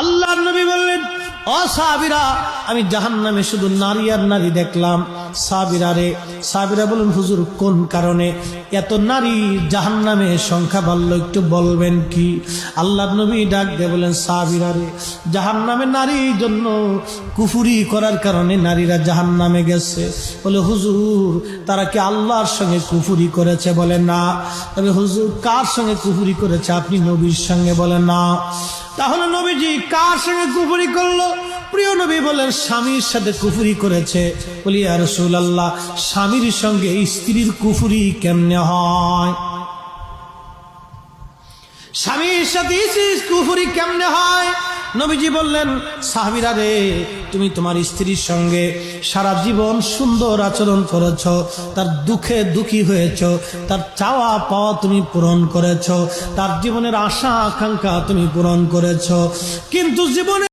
আল্লাহ নবী বললেন ও সাবিরা আমি জাহান নামে শুধু নারী আর নারী দেখলাম। সাবিরা রে সাবিরা বলুন, হুজুর, কোন কারণে এত নারী জাহান নামে সংখ্যা বাড়লো, একটু বলবেন কি? আল্লাহ নবী ডাক দিয়ে বলেন সাবিরা রে জাহান নামে নারীর জন্য কুফুরি করার কারণে নারীরা জাহান নামে গেছে। বলে, হুজুর, তারা কি আল্লাহর সঙ্গে কুফুরি করেছে? বলে, না। তবে হুজুর, কার সঙ্গে কুফুরি করেছে? আপনি নবীর সঙ্গে বলে, না। তাহলে নবীজি কার সঙ্গে কুফুরি করল? প্রিয় নবী বলেন, স্বামীর সাথে কুফুরি করেছে। বলি আর আল্লাহ স্বামীর সঙ্গে স্ত্রীর কুফুরি কেমনে হয়? স্বামীর সাথে কুফুরি কেমনে হয়? নবীজি বললেন, সাহাবিরা রে, তুমি তোমার স্ত্রীর সঙ্গে সারা জীবন সুন্দর আচরণ করেছ, তার দুঃখে দুঃখী হয়েছ, তার চাওয়া পাওয়া তুমি পূরণ করেছ, তার জীবনের আশা আকাঙ্ক্ষা তুমি পূরণ করেছ, কিন্তু জীবনে